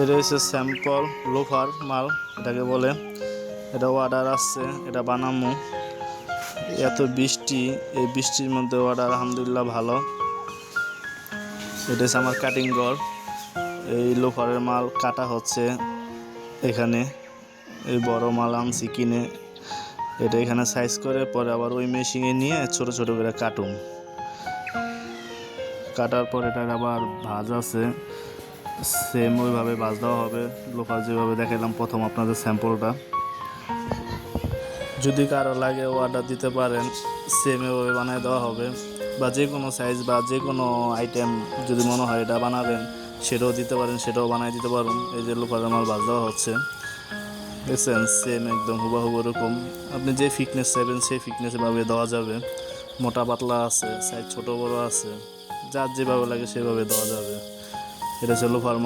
এটা হচ্ছে sample loafer মাল, এটাকে বলে। এটা অর্ডার আসছে, এটা বানামো। এত বৃষ্টি, এই বৃষ্টির মধ্যে অর্ডার আলহামদুলিল্লাহ ভালো। এটা হচ্ছে আমার কাটিং ঘর এই লোফারের মাল কাটা হচ্ছে এখানে। এই বড় মাল আনছি কিনে। এটা এখানে সাইজ করে, পরে আবার ওই মেশিনে নিয়ে ছোট ছোট করে কাটুম। কাটার পর এটার আবার ভাজ আছে। সেম ওইভাবে ভাজ দেওয়া হবে। লোকাল যেভাবে দেখালাম প্রথম আপনাদের স্যাম্পলটা যদি কারও লাগে অর্ডার দিতে পারেন সেম এভাবে বানিয়ে দেওয়া হবে। বা যে কোনো সাইজ বা যে কোনো আইটেম যদি মনে হয় এটা বানাবেন, সেটাও দিতে পারেন, সেটাও বানিয়ে দিতে পারুন। এই যে লোকাল আমার ভাজ দেওয়া হচ্ছে। দেখছেন সেম একদম হুবাহুব এরকম। আপনি যে ফিটনেস চাইবেন, সেই ফিটনেস ভাবে দেওয়া যাবে। মোটা পাতলা আছে সাইজ ছোট বড় আছে। যার যেভাবে লাগে সেভাবে দেওয়া যাবে। এটা হচ্ছে লোফার